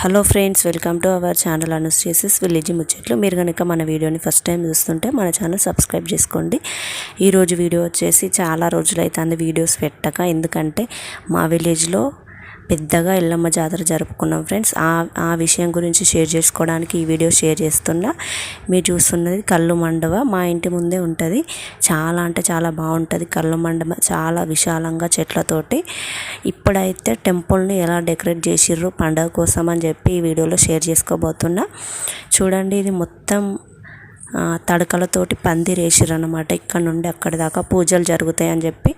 Hello friends welcome to our channel అనుస్టేసిస్ village ముచ్చట్లు. మీరు కనుక మన వీడియోని ఫస్ట్ టైం చూస్తుంటే మన ఛానల్ సబ్స్క్రైబ్ చేసుకోండి. ఈరోజు వీడియో వచ్చేసి చాలా రోజులైతే వీడియోస్ పెట్టక. ఎందుకంటే మా విలేజ్లో పెద్దగా ఎల్లమ్మ జాతర జరుపుకున్నాం ఫ్రెండ్స్. ఆ ఆ విషయం గురించి షేర్ చేసుకోవడానికి ఈ వీడియో షేర్ చేస్తున్నా. మీరు చూస్తున్నది కళ్ళు మండవ. మా ఇంటి ముందే ఉంటుంది. చాలా అంటే చాలా బాగుంటుంది కళ్ళు మండవ. చాలా విశాలంగా చెట్లతోటి. ఇప్పుడైతే టెంపుల్ని ఎలా డెకరేట్ చేసిర్రు పండగ కోసం అని చెప్పి ఈ వీడియోలో షేర్ చేసుకోబోతున్నా. చూడండి ఇది మొత్తం తడకలతోటి పందిరి అనమాట ఇక్కడ నుండి అక్కడి దాకా పూజలు జరుగుతాయి అని చెప్పి.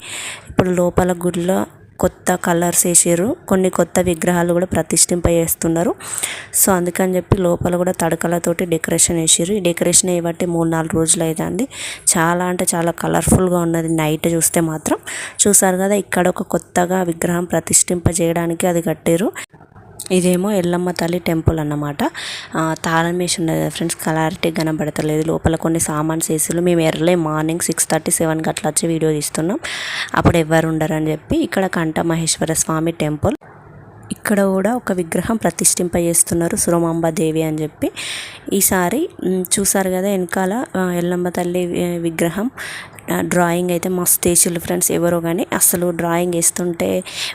ఇప్పుడు లోపల గుడిలో కొత్త కలర్స్ వేసారు కొన్ని కొత్త విగ్రహాలు కూడా ప్రతిష్ఠింప చేస్తున్నారు సో అందుకని చెప్పి లోపల కూడా తడకలతోటి డెకరేషన్ వేసారు ఈ డెకరేషన్ ఏవంటే మూడు నాలుగు రోజులు అవుతుంది చాలా అంటే చాలా కలర్ఫుల్గా ఉన్నది నైట్ చూస్తే మాత్రం. చూసారు కదా ఇక్కడ ఒక కొత్తగా విగ్రహం ప్రతిష్ఠింప చేయడానికి అది కట్టారు ఇదేమో ఎల్లమ్మ తల్లి టెంపుల్ అన్నమాట. తాళం వేసి ఉన్నది ఫ్రెండ్స్ క్లారిటీ కనబడతలేదు. లోపల కొన్ని సామాన్స్ వేసి మేము ఎర్లీ మార్నింగ్ సిక్స్ థర్టీ సెవెన్కి అట్లా వచ్చి వీడియో తీస్తున్నాం. అప్పుడు ఎవరు ఉండరని చెప్పి ఇక్కడ కంఠ మహేశ్వర స్వామి టెంపుల్. ఇక్కడ కూడా ఒక విగ్రహం ప్రతిష్ఠింప చేస్తున్నారు సురమాంబ దేవి అని చెప్పి. ఈసారి చూసారు కదా వెనకాల ఎల్లమ్మ తల్లి విగ్రహం. డ్రాయింగ్ అయితే మస్తు వేసిళ్ళు ఫ్రెండ్స్ ఎవరో కానీ అసలు డ్రాయింగ్ వేస్తుంటే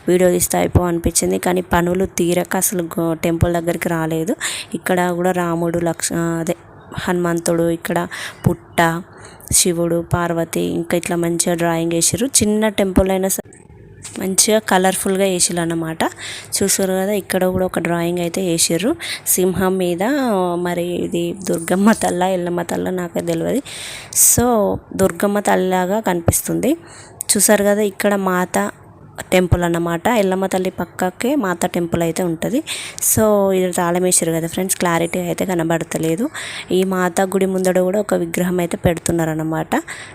వీడియో తీస్తే అయిపో అనిపించింది. కానీ పనులు తీరక అసలు టెంపుల్ దగ్గరికి రాలేదు. ఇక్కడ కూడా రాముడు లక్ష అదే హనుమంతుడు ఇక్కడ పుట్ట శివుడు పార్వతి ఇంకా ఇట్లా మంచిగా డ్రాయింగ్ వేసారు చిన్న టెంపుల్ అయినా సరే మంచిగా కలర్ఫుల్గా వేసిర్రు అన్నమాట చూసారు కదా ఇక్కడ కూడా ఒక డ్రాయింగ్ అయితే వేసారు సింహం మీద మరి ఇది దుర్గమ్మ తల్ల ఎల్లమ్మ తల్ల నాకు తెలియదు సో దుర్గమ్మ తల్లిలాగా కనిపిస్తుంది. చూసారు కదా ఇక్కడ మాత టెంపుల్ అన్నమాట. ఎల్లమ్మ తల్లి పక్కకే మాత టెంపుల్ అయితే ఉంటుంది. సో ఇది తాళమేశ్వరు కదా ఫ్రెండ్స్ క్లారిటీ అయితే కనబడతలేదు. ఈ మాత గుడి ముందడ కూడా ఒక విగ్రహం అయితే పెడుతున్నారన్నమాట.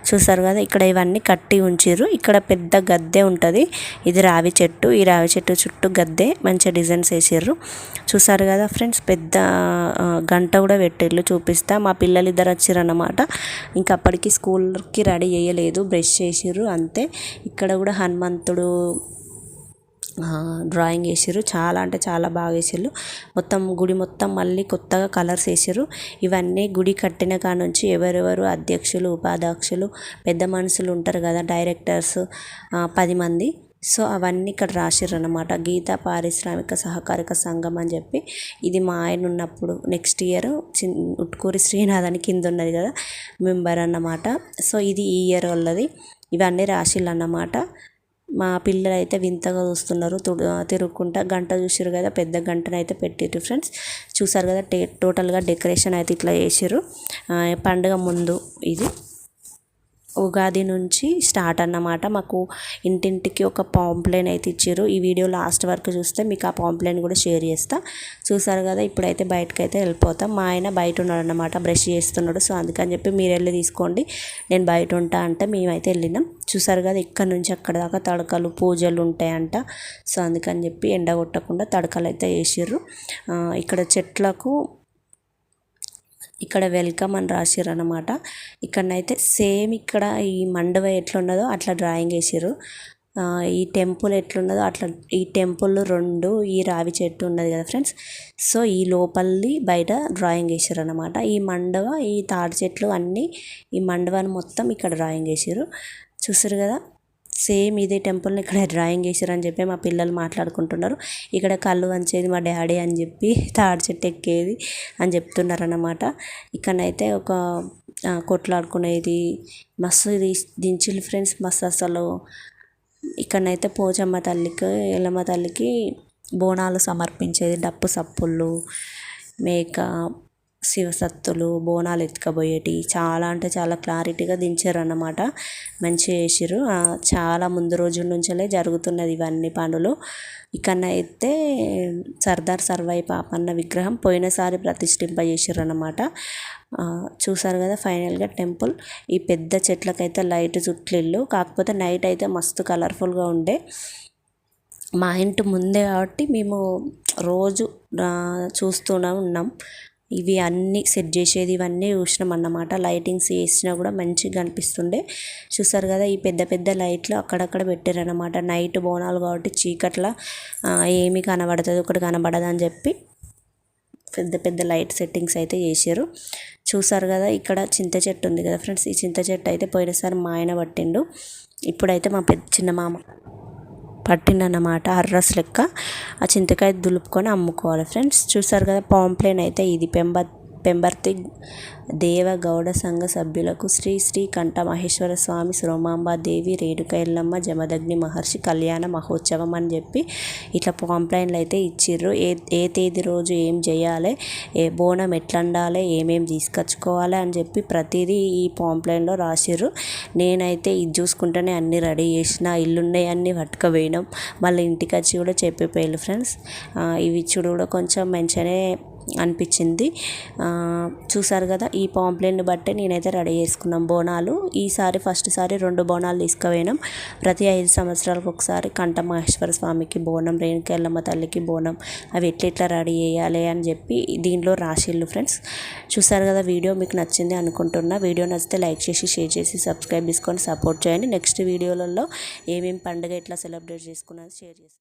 చూసారు కదా ఇక్కడ ఇవన్నీ కట్టి ఉంచారు ఇక్కడ పెద్ద గద్దె ఉంటుంది. ఇది రావి చెట్టు. ఈ రావి చెట్టు చుట్టూ గద్దె మంచిగా డిజైన్స్ వేసారు చూసారు కదా ఫ్రెండ్స్ పెద్ద గంట కూడా పెట్టిర్రు. చూపిస్తా. మా పిల్లలు ఇద్దరు వచ్చారన్నమాట ఇంకా అప్పటికి స్కూల్కి రెడీ చేయలేదు. బ్రష్ చేసిర్రు అంతే. ఇక్కడ కూడా హనుమంతుడు డ్రాయింగ్ వేసారు చాలా అంటే చాలా బాగా వేసారు మొత్తం గుడి మొత్తం మళ్ళీ కొత్తగా కలర్స్ వేసారు ఇవన్నీ గుడి కట్టిన కాడ నుంచి ఎవరెవరు అధ్యక్షులు ఉపాధ్యక్షులు పెద్ద మనుషులు ఉంటారు కదా డైరెక్టర్స్ పది మంది. సో అవన్నీ ఇక్కడ రాసిర్రు అనమాట గీతా పారిశ్రామిక సహకారిక సంఘం అని చెప్పి ఇది మా ఆయన ఉన్నప్పుడు నెక్స్ట్ ఇయర్ చిన్ ఉట్కూరి శ్రీనాథ్ అని కింద ఉన్నది కదా మెంబర్ అన్నమాట. సో ఇది ఈ ఇయర్ వాళ్ళది. ఇవన్నీ రాసిల్లు అన్నమాట మా పిల్లలు అయితే వింతగా చూస్తున్నారు. తిరుగుకుంటా గంట చూసారు కదా పెద్ద గంటనైతే పెట్టిర్రు ఫ్రెండ్స్. చూసారు కదా టే టోటల్గా డెకరేషన్ అయితే ఇట్లా చేసారు పండుగ ముందు ఇది. ఉగాది నుంచి స్టార్ట్ అన్నమాట. మాకు ఇంటింటికి ఒక పాంప్లైన్ అయితే ఇచ్చారు. ఈ వీడియో లాస్ట్ వరకు చూస్తే మీకు ఆ పాంప్లైన్ కూడా షేర్ చేస్తా. చూసారు కదా ఇప్పుడైతే బయటకు అయితే వెళ్ళిపోతాం. మా ఆయన బయట ఉన్నాడు అనమాట బ్రష్ చేస్తున్నాడు. సో అందుకని చెప్పి మీరు వెళ్ళి తీసుకోండి. నేను బయట ఉంటా అంటే మేమైతే వెళ్ళినాం. చూసారు కదా ఇక్కడ నుంచి అక్కడ దాకా తడకలు పూజలు ఉంటాయంట. సో అందుకని చెప్పి ఎండ కొట్టకుండా తడకలు అయితే వేసిర్రు. ఇక్కడ చెట్లకు ఇక్కడ వెల్కమ్ అని రాసిర్రు అనమాట ఇక్కడనైతే సేమ్ ఇక్కడ ఈ మండవ ఎట్లున్నదో అట్లా డ్రాయింగ్ వేసిర్రు. ఈ టెంపుల్ ఎట్లున్నదో అట్లా ఈ టెంపుల్ రెండు ఈ రావి చెట్టు ఉన్నది కదా ఫ్రెండ్స్. సో ఈ లోపలిది బయట డ్రాయింగ్ వేసారు అనమాట ఈ మండవ ఈ తాటి చెట్లు అన్నీ ఈ మండవాన్ని మొత్తం ఇక్కడ డ్రాయింగ్ వేసారు చూసారు కదా? సేమ్ ఇదే టెంపుల్ని ఇక్కడ డ్రాయింగ్ వేసారని చెప్పి మా పిల్లలు మాట్లాడుకుంటున్నారు. ఇక్కడ కళ్ళు వంచేది మా డాడీ అని చెప్పి తాడి చెట్టు ఎక్కేది అని చెప్తున్నారు అన్నమాట ఇక్కడనైతే ఒక కొట్లాడుకునేది. మస్తు దించిల్ ఫ్రెండ్స్ మస్తు అసలు. ఇక్కడనైతే పోచమ్మ తల్లికి ఎల్లమ్మ తల్లికి బోనాలు సమర్పించేది. డప్పు సప్పుళ్ళు మేక శివసత్తులు బోనాలు ఎత్తుకపోయేటి చాలా అంటే చాలా క్లారిటీగా దించారు అన్నమాట మంచిగా చేసిర్రు. చాలా ముందు రోజుల నుంచే జరుగుతున్నది ఇవన్నీ పనులు. ఇక్కడనైతే సర్దార్ సర్వాయి పాపన్న విగ్రహం పోయినసారి ప్రతిష్ఠింప చేసిర్రు అన్నమాట చూసారు కదా ఫైనల్గా టెంపుల్. ఈ పెద్ద చెట్లకైతే లైట్ చుట్లిల్లు. కాకపోతే నైట్ అయితే మస్తు కలర్ఫుల్గా ఉండే. మా ఇంటి ముందే కాబట్టి మేము రోజు చూస్తూనే ఉన్నాం. ఇవి అన్నీ సెట్ చేసేది ఇవన్నీ చూసినాం అన్నమాట. లైటింగ్స్ వేసినా కూడా మంచిగా కనిపిస్తుండే. చూసారు కదా ఈ పెద్ద పెద్ద లైట్లు అక్కడక్కడ పెట్టారనమాట నైట్ బోనాలు కాబట్టి చీకట్ల ఏమి కనబడుతుంది ఒకటి కనబడదు అని చెప్పి పెద్ద పెద్ద లైట్ సెట్టింగ్స్ అయితే చేశారు. చూసారు కదా ఇక్కడ చింత చెట్టు ఉంది కదా ఫ్రెండ్స్. ఈ చింత చెట్టు అయితే పోయినసారి మా ఆయన పట్టిండు. ఇప్పుడైతే మా పెద్ద చిన్న మామ పట్టిందన్నమాట అర్రస్ లెక్క. ఆ చింతకాయ దులుపుకొని అమ్ముకోవాలి. ఫ్రెండ్స్ చూసారు కదా పాంప్లేన్ అయితే ఇది పెంబ పెంబర్తి దేవ గౌడ సంఘ సభ్యులకు శ్రీ శ్రీ కంఠ మహేశ్వర స్వామి శ్రోమాంబ దేవి రేణుక ఎల్లమ్మ జమదగ్ని మహర్షి కళ్యాణ మహోత్సవం అని చెప్పి ఇట్లా పాంప్లైన్లు అయితే ఇచ్చిర్రు. ఏ ఏ తేదీ రోజు ఏం చేయాలి ఏ బోనం ఎట్లా ఏమేం ఏమేమి తీసుకొచ్చుకోవాలి అని చెప్పి ప్రతిదీ ఈ పాంప్లైన్లో రాసిర్రు. నేనైతే ఇది చూసుకుంటేనే అన్నీ రెడీ చేసిన ఇల్లున్నాయి అన్నీ పట్టుకపోయినాం. మళ్ళీ ఇంటికి వచ్చి కూడా చెప్పిపోయారు ఫ్రెండ్స్. ఇవి చూడు కూడా కొంచెం మంచిగానే అనిపించింది. చూసారు కదా ఈ పాంప్లెట్ని బట్టే నేనైతే రెడీ చేసుకున్నాం బోనాలు. ఈసారి ఫస్ట్ సారి రెండు బోనాలు తీసుకుపోయినాం. ప్రతి ఐదు సంవత్సరాలకు ఒకసారి కంఠ మహేశ్వర స్వామికి బోనం రేణుకెళ్ళమ్మ తల్లికి బోనం. అవి ఎట్లా రెడీ చేయాలి అని చెప్పి దీనిలో రాసిళ్ళు ఫ్రెండ్స్. చూసారు కదా వీడియో మీకు నచ్చింది అనుకుంటున్నా. వీడియో నచ్చితే లైక్ చేసి షేర్ చేసి సబ్స్క్రైబ్ చేసుకొని సపోర్ట్ చేయండి. నెక్స్ట్ వీడియోలలో ఏమేమి పండుగ ఎట్లా సెలబ్రేట్ చేసుకున్నది షేర్ చేస్తాను.